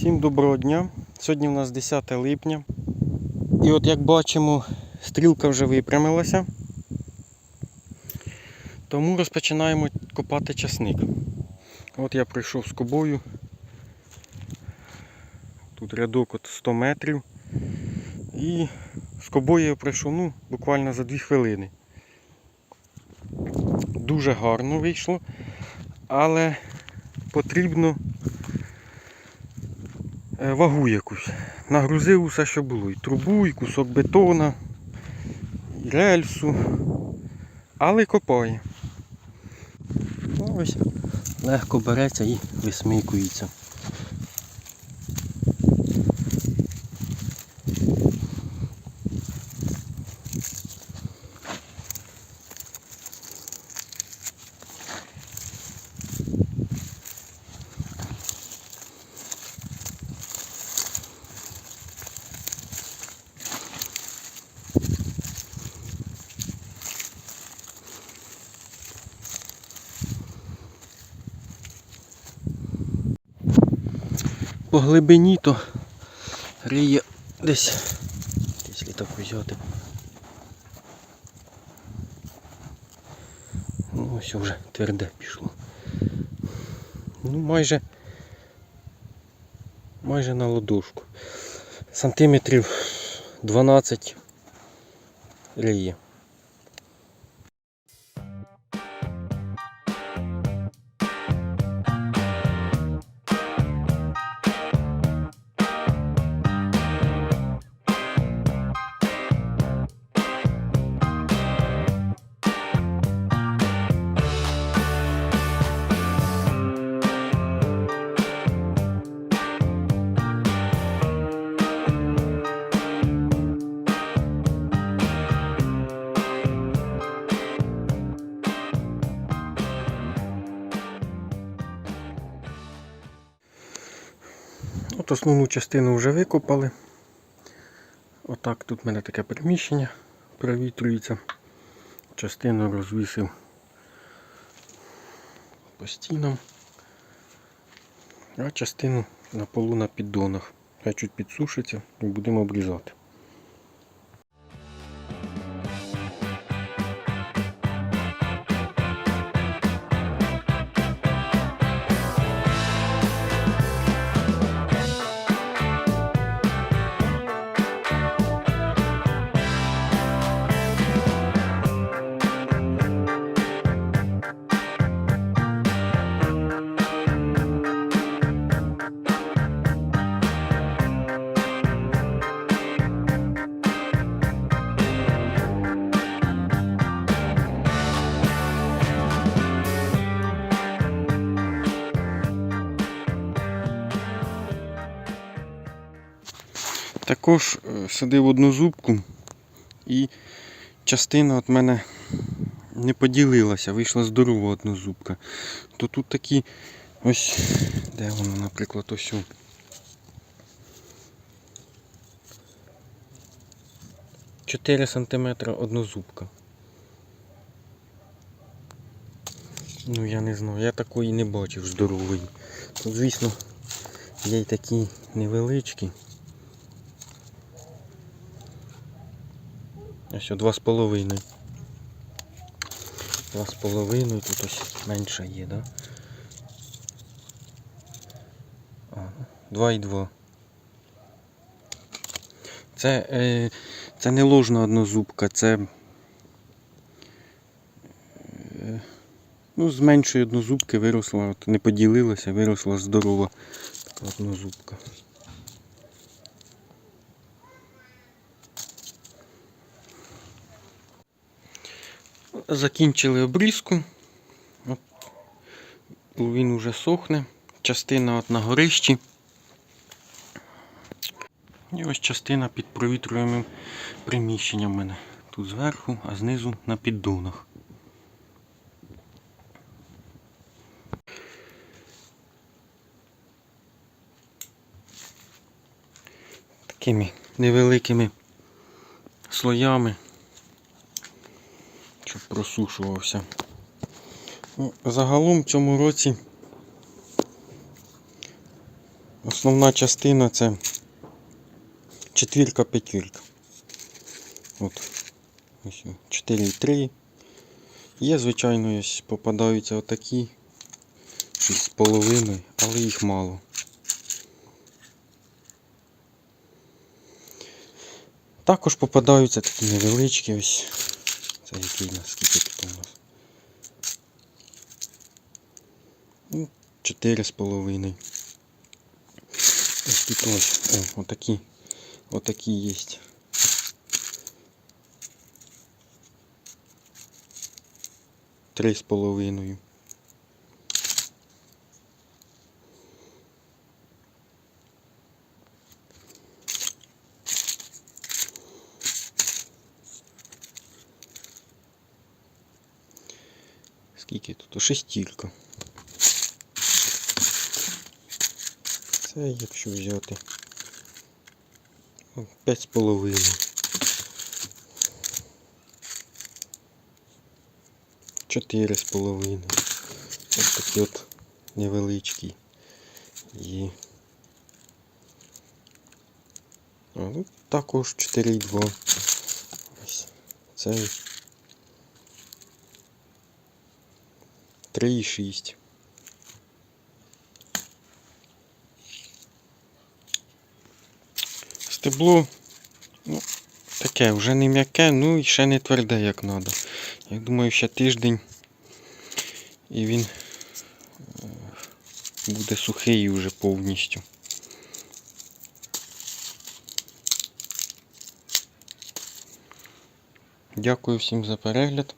Всім доброго дня. Сьогодні у нас 10 липня. І от як бачимо, стрілка вже випрямилася. Тому розпочинаємо копати часник. От я прийшов з кобою. Тут рядок от 100 метрів. І з кобою я прийшов ну, буквально за 2 хвилини. Дуже гарно вийшло, але потрібно вагу якусь. Нагрузив усе, що було. І трубу, і кусок бетона, і рельсу. Але копає. Ось легко береться і висмикується. По глибині то риє десь, якщо так взяти. Ну ось вже тверде пішло. Ну майже майже на ладошку. Сантиметрів 12 риє. Основну частину вже викопали. Отак тут в мене таке приміщення провітрюється. Частину розвісив по стінам, а частину на полу на піддонах. Хай чуть підсушиться і будемо обрізати. Також е, садив одну зубку і частина от мене не поділилася, вийшла здорова однозубка. То тут такі ось, де воно, наприклад, ось. Чотири сантиметра однозубка. Ну я не знаю, я такої не бачив здорової. Тут, звісно, є й такі невеличкі. Ось два з половиною. Два з половиною, тут ось менше є, да? Ну, Два і два. Це, е, це не ложна однозубка, це е, ну, з меншої однозубки виросла, от, не поділилася, виросла здорова така однозубка. Закінчили обрізку. От, він вже сохне. Частина от на горищі. І ось частина під провітрюємим приміщенням мене. Тут зверху, а знизу на піддонах. Такими невеликими слоями просушувався. Ну, Загалом в цьому році Основна частина це четвірка п'ятірка. От. Ось 4,3. Є, звичайно, ось попадаються отакі. 6,5, але їх мало. Також попадаються такі невеличкі ось. Це який нас, тут у нас? Ну, 4,5. Ось тут ось. О, отакі. Отакі є. Три з половиною. Скільки тут? О, Шестірка. Це якщо взяти. о, П'ять з половиною. Чотири з половиною. Ось такі от невеличкі. І а, ну, також 4,2. Ось цей. 3,6. Стебло, ну, таке, вже не м'яке, ну і ще не тверде, як треба. Я думаю, ще тиждень і він е, буде сухий вже повністю. Дякую всім за перегляд.